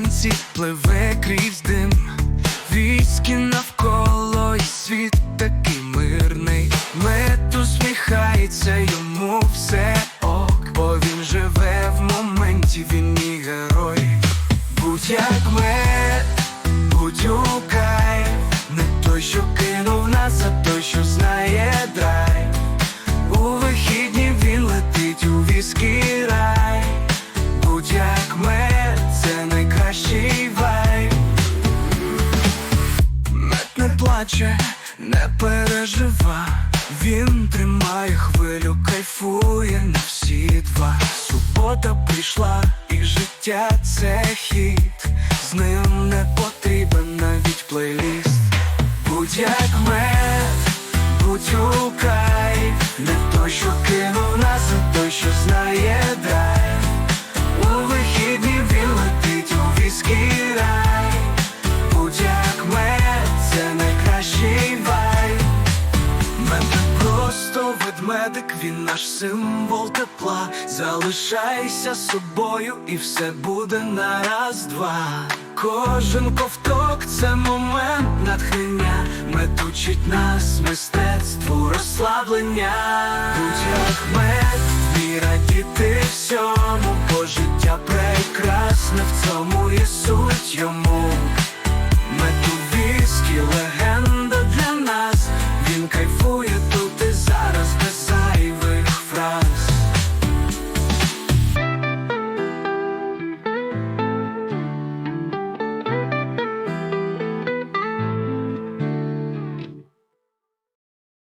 річці пливе крізь дим, військи навколо і світ такий мирний. Мед усміхається йому все ок, бо він живе в моменті, він мій герой. Будь як мед, будь у кайф Не той, що кинув нас, а той, що знає драйв У вихідні він летить у віскі плаче, не пережива. Він тримає хвилю, кайфує на всі два. Субота прийшла, і життя це хід, З ним не потрібен ведмедик, він наш символ тепла. Залишайся собою, і все буде на раз-два. Кожен ковток це момент натхнення. Мед учить нас мистецтву розслаблення. Будь як мед, вмій радіти всьому, бо життя прекрасне в цьому